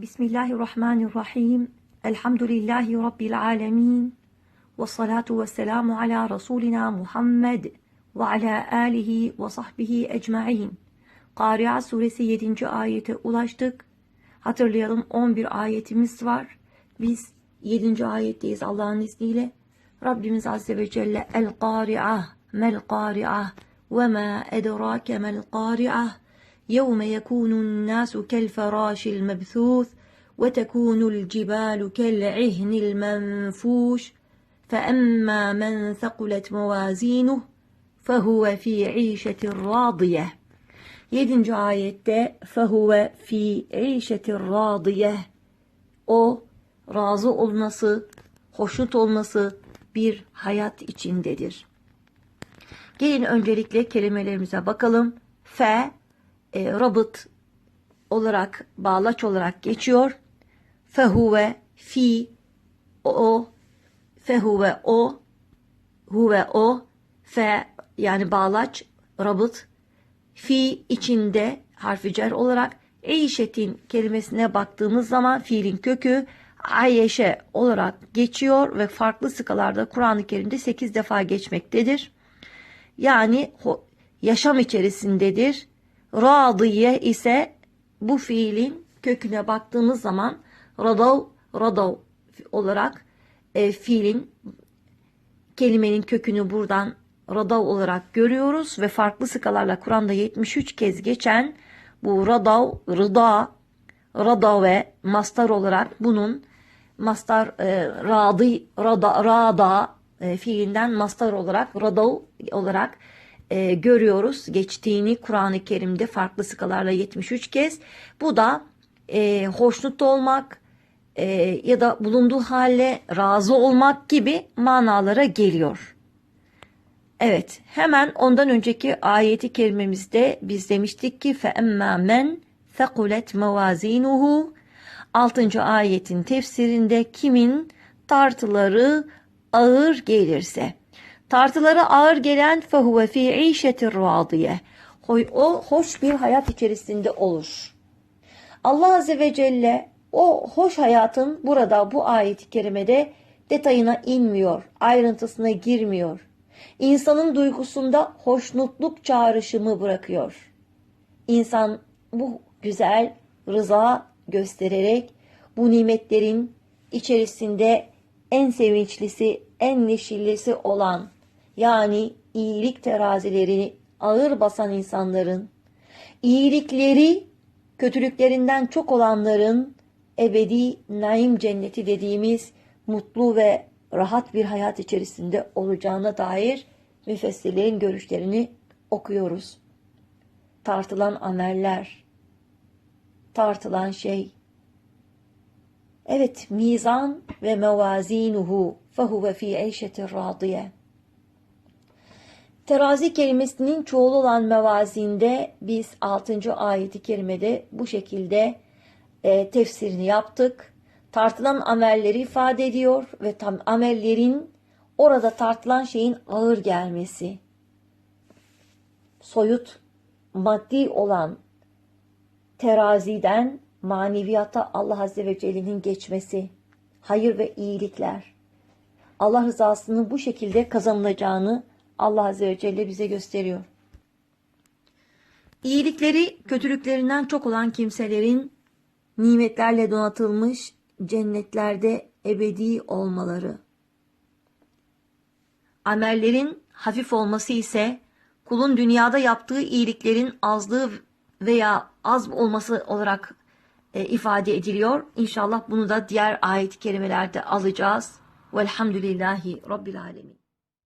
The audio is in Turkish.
Bismillahirrahmanirrahim. Elhamdülillahi Rabbil alemin. Ve salatu ve selamu ala Resulina Muhammed ve ala alihi ve sahbihi ecma'in. Kari'a suresi 7. ayete ulaştık. Hatırlayalım 11 ayetimiz var. Biz 7. ayetteyiz Allah'ın izniyle. Rabbimiz Azze ve Celle El Kari'a Mel Kari'a ve ma edrake mel Kari'a يوم يكون الناس كالفراش المبثوث وتكون الجبال كالعهن المنفوش فأما من ثقلت موازينه فهو في عيشة راضية Yedinci ayette fehuve fi işetir radiye o razı olması, hoşnut olması bir hayat içindedir. Gelin öncelikle kelimelerimize bakalım. Fe e, rabıt olarak, bağlaç olarak geçiyor. Fehuve, fi, o, fehuve o, huve o, fe yani bağlaç, rabıt, fi içinde harfi cer olarak eişetin kelimesine baktığımız zaman fiilin kökü ayeşe olarak geçiyor ve farklı sıkalarda Kur'an-ı Kerim'de 8 defa geçmektedir. Yani yaşam içerisindedir. Radiye ise bu fiilin köküne baktığımız zaman radav radav olarak e, fiilin kelimenin kökünü buradan radav olarak görüyoruz ve farklı sıkalarla Kur'an'da 73 kez geçen bu radav, rıda, rada ve mastar olarak bunun mastar e, radı, rada, rada e, fiilinden mastar olarak radav olarak e, görüyoruz. Geçtiğini Kur'an-ı Kerim'de farklı sıkalarla 73 kez. Bu da e, hoşnut olmak e, ya da bulunduğu hale razı olmak gibi manalara geliyor. Evet, hemen ondan önceki ayeti kerimemizde biz demiştik ki فَاَمَّا مَنْ ثَقُلَتْ مَوَازِينُهُ 6. ayetin tefsirinde kimin tartıları ağır gelirse. Tartıları ağır gelen fehuve fi işetir radiye. O hoş bir hayat içerisinde olur. Allah Azze ve Celle o hoş hayatın burada bu ayet-i kerimede detayına inmiyor, ayrıntısına girmiyor insanın duygusunda hoşnutluk çağrışımı bırakıyor. İnsan bu güzel rıza göstererek bu nimetlerin içerisinde en sevinçlisi, en neşillisi olan yani iyilik terazilerini ağır basan insanların, iyilikleri kötülüklerinden çok olanların ebedi naim cenneti dediğimiz mutlu ve rahat bir hayat içerisinde olacağına dair müfessirlerin görüşlerini okuyoruz. Tartılan ameller, tartılan şey. Evet, mizan ve mevazinuhu fehuve fi eyşetir radiye. Terazi kelimesinin çoğulu olan mevazinde biz 6. ayeti kerimede bu şekilde e, tefsirini yaptık tartılan amelleri ifade ediyor ve tam amellerin orada tartılan şeyin ağır gelmesi. Soyut, maddi olan teraziden maneviyata Allah Azze ve Celle'nin geçmesi, hayır ve iyilikler, Allah rızasının bu şekilde kazanılacağını Allah Azze ve Celle bize gösteriyor. İyilikleri kötülüklerinden çok olan kimselerin nimetlerle donatılmış cennetlerde ebedi olmaları. Amellerin hafif olması ise kulun dünyada yaptığı iyiliklerin azlığı veya az olması olarak e, ifade ediliyor. İnşallah bunu da diğer ayet-i kerimelerde alacağız. Velhamdülillahi Rabbil Alemin.